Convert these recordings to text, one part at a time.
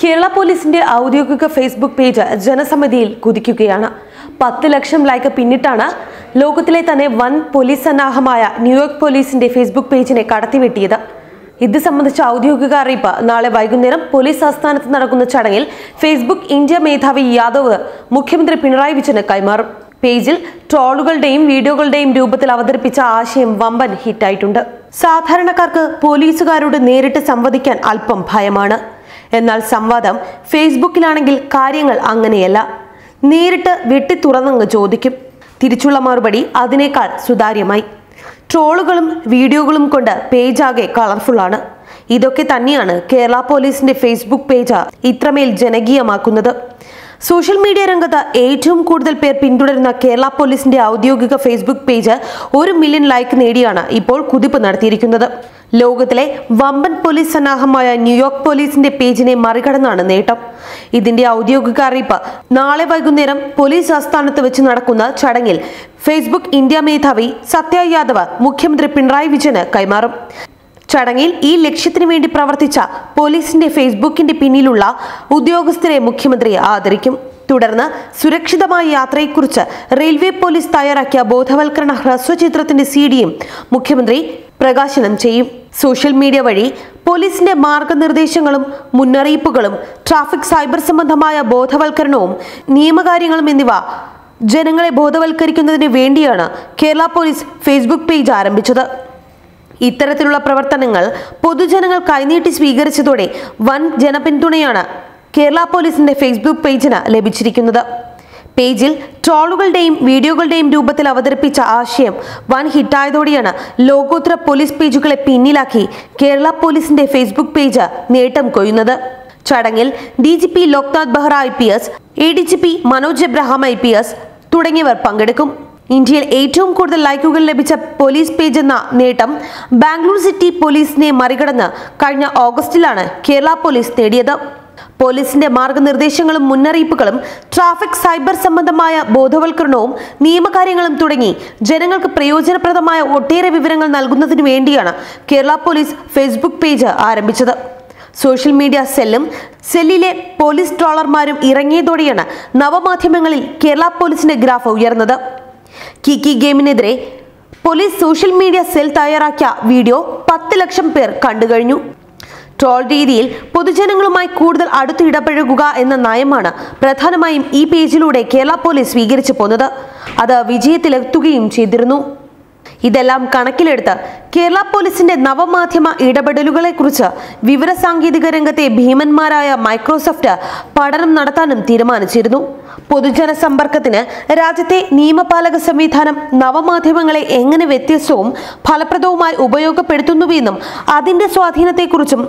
കേരള പോലീസിന്റെ ഔദ്യോഗിക Facebook page ജനസമിതിയിൽ കുതിക്കുകയാണ്. പത്ത് ലക്ഷം ലൈക്ക് പിന്നിട്ടാണ് ലോകത്തിലെ തന്നെ വൻ പോലീസ് സന്നാഹമായ ന്യൂയോർക്ക് പോലീസിന്റെ ഫേസ്ബുക്ക് പേജിനെ കടത്തിവെട്ടിയത്. ഇത് സംബന്ധിച്ച ഔദ്യോഗിക അറിയിപ്പ് നാളെ വൈകുന്നേരം പോലീസ് ആസ്ഥാനത്ത് നടക്കുന്ന ചടങ്ങിൽ ഫേസ്ബുക്ക് ഇന്ത്യ മേധാവി യാദവ് മുഖ്യമന്ത്രി പിണറായി വിജയന് കൈമാറും. പേജിൽ ട്രോളുകളുടെയും വീഡിയോകളുടെയും രൂപത്തിൽ അവതരിപ്പിച്ച ആശയം വമ്പൻ ഹിറ്റായിട്ടുണ്ട്. സാധാരണക്കാർക്ക് പോലീസുകാരോട് നേരിട്ട് സംവദിക്കാൻ അല്പം ഭയമാണ്. എന്നാൽ സംവാദം ഫേസ്ബുക്കിലാണെങ്കിൽ കാര്യങ്ങൾ അങ്ങനെയല്ല. നേരിട്ട് വെട്ടി തുറന്നങ്ങ് ചോദിക്കും. തിരിച്ചുള്ള മറുപടി അതിനേക്കാൾ സുതാര്യമായി. ട്രോളുകളും വീഡിയോകളും കൊണ്ട് പേജാകെ കളർഫുള്ളാണ്. ഇതൊക്കെ തന്നെയാണ് കേരള പോലീസിന്റെ ഫേസ്ബുക്ക് പേജ് ഇത്രമേൽ ജനകീയമാക്കുന്നത്. സോഷ്യൽ മീഡിയ രംഗത്ത് ഏറ്റവും കൂടുതൽ പേർ പിന്തുടരുന്ന കേരള പോലീസിന്റെ ഔദ്യോഗിക ഫേസ്ബുക്ക് പേജ് ഒരു മില്യൺ ലൈക്ക് നേടിയാണ് ഇപ്പോൾ കുതിപ്പ് നടത്തിയിരിക്കുന്നത്. ലോകത്തിലെ വമ്പൻ പോലീസ് സന്നാഹമായ ന്യൂയോർക്ക് പോലീസിന്റെ പേജിനെ മറികടന്നാണ് നേട്ടം. ഇതിന്റെ ഔദ്യോഗിക അറിയിപ്പ് നാളെ വൈകുന്നേരം പോലീസ് ആസ്ഥാനത്ത് വെച്ച് നടക്കുന്ന ചടങ്ങിൽ ഫേസ്ബുക്ക് ഇന്ത്യ മേധാവി സത്യ യാദവ് മുഖ്യമന്ത്രി പിണറായി വിജയന് കൈമാറും. ചടങ്ങിൽ ഈ ലക്ഷ്യത്തിനു വേണ്ടി പ്രവർത്തിച്ച പോലീസിന്റെ ഫേസ്ബുക്കിന്റെ പിന്നിലുള്ള ഉദ്യോഗസ്ഥരെ മുഖ്യമന്ത്രി ആദരിക്കും. തുടർന്ന് സുരക്ഷിതമായ യാത്രയെക്കുറിച്ച് റെയിൽവേ പോലീസ് തയ്യാറാക്കിയ ബോധവൽക്കരണ ഹ്രസ്വചിത്രത്തിന്റെ സി ഡിയും മുഖ്യമന്ത്രി പ്രകാശനം ചെയ്യും. സോഷ്യൽ മീഡിയ വഴി പോലീസിന്റെ മാർഗനിർദ്ദേശങ്ങളും മുന്നറിയിപ്പുകളും ട്രാഫിക് സൈബർ സംബന്ധമായ ബോധവൽക്കരണവും നിയമകാര്യങ്ങളും എന്നിവ ജനങ്ങളെ ബോധവൽക്കരിക്കുന്നതിന് വേണ്ടിയാണ് കേരള പോലീസ് ഫേസ്ബുക്ക് പേജ് ആരംഭിച്ചത്. ഇത്തരത്തിലുള്ള പ്രവർത്തനങ്ങൾ പൊതുജനങ്ങൾ കൈനീട്ടി സ്വീകരിച്ചതോടെ വൻ ജനപിന്തുണയാണ് കേരള പോലീസിന്റെ ഫേസ്ബുക്ക് പേജിന് ലഭിച്ചിരിക്കുന്നത്. പേജിൽ ട്രോളുകളുടെയും വീഡിയോകളുടെയും രൂപത്തിൽ അവതരിപ്പിച്ച ആശയം വൻ ഹിറ്റായതോടെയാണ് ലോകോത്തര പോലീസ് പേജുകളെ പിന്നിലാക്കി കേരള പോലീസിന്റെ ഫേസ്ബുക്ക് പേജ് നേട്ടം കൊയ്യുന്നത്. ചടങ്ങിൽ D G P Loknath Behera I P S A D G P Manoj Abraham I P S തുടങ്ങിയവർ പങ്കെടുക്കും. ഇന്ത്യയിൽ ഏറ്റവും കൂടുതൽ ലൈക്കുകൾ ലഭിച്ച പോലീസ് പേജ് എന്ന നേട്ടം ബാംഗ്ലൂർ സിറ്റി പോലീസിനെ മറികടന്ന് കഴിഞ്ഞ ഓഗസ്റ്റിലാണ് കേരള പോലീസ് നേടിയത് പോലീസിന്റെ മാർഗനിർദ്ദേശങ്ങളും മുന്നറിയിപ്പുകളും ട്രാഫിക് സൈബർ സംബന്ധമായ ബോധവൽക്കരണവും നിയമകാര്യങ്ങളും തുടങ്ങി ജനങ്ങൾക്ക് പ്രയോജനപ്രദമായ ഒട്ടേറെ വിവരങ്ങൾ നൽകുന്നതിനു വേണ്ടിയാണ് കേരള പോലീസ് ഫേസ്ബുക്ക് പേജ് ആരംഭിച്ചത്. സോഷ്യൽ മീഡിയ സെല്ലും സെല്ലിലെ പോലീസ് ട്രോളർമാരും ഇറങ്ങിയതോടെയാണ് നവമാധ്യമങ്ങളിൽ കേരള പോലീസിന്റെ ഗ്രാഫ് ഉയർന്നത്. കിക്കി ഗെയിമിനെതിരെ പോലീസ് സോഷ്യൽ മീഡിയ സെൽ തയ്യാറാക്കിയ വീഡിയോ പത്ത് ലക്ഷം പേർ കണ്ടുകഴിഞ്ഞു. ട്രോൾ രീതിയിൽ പൊതുജനങ്ങളുമായി കൂടുതൽ അടുത്ത് ഇടപഴകുക എന്ന നയമാണ് പ്രധാനമായും ഈ പേജിലൂടെ കേരള പോലീസ് സ്വീകരിച്ചു പോന്നത്. അത് വിജയത്തിലെത്തുകയും ചെയ്തിരുന്നു. ഇതെല്ലാം കണക്കിലെടുത്ത് കേരള പോലീസിന്റെ നവമാധ്യമ ഇടപെടലുകളെക്കുറിച്ച് വിവരസാങ്കേതിക രംഗത്തെ ഭീമന്മാരായ മൈക്രോസോഫ്റ്റ് പഠനം നടത്താനും തീരുമാനിച്ചിരുന്നു. പൊതുജന സമ്പർക്കത്തിന് രാജ്യത്തെ നിയമപാലക സംവിധാനം നവമാധ്യമങ്ങളെ എങ്ങനെ വ്യത്യസ്തവും ഫലപ്രദവുമായി ഉപയോഗപ്പെടുത്തുന്നുവെന്നും അതിന്റെ സ്വാധീനത്തെക്കുറിച്ചും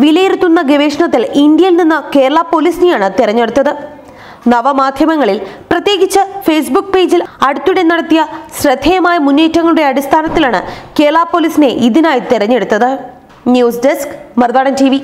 വിലയിരുത്തുന്ന ഗവേഷണത്തിൽ ഇന്ത്യയിൽ നിന്ന് കേരള പോലീസിനെയാണ് തെരഞ്ഞെടുത്തത്. നവമാധ്യമങ്ങളിൽ പ്രത്യേകിച്ച് ഫേസ്ബുക്ക് പേജിൽ അടുത്തിടെ നടത്തിയ ശ്രദ്ധേയമായ മുന്നേറ്റങ്ങളുടെ അടിസ്ഥാനത്തിലാണ് കേരള പോലീസിനെ ഇതിനായി തെരഞ്ഞെടുത്തത്. ന്യൂസ് ഡെസ്ക് മറുപടി ടി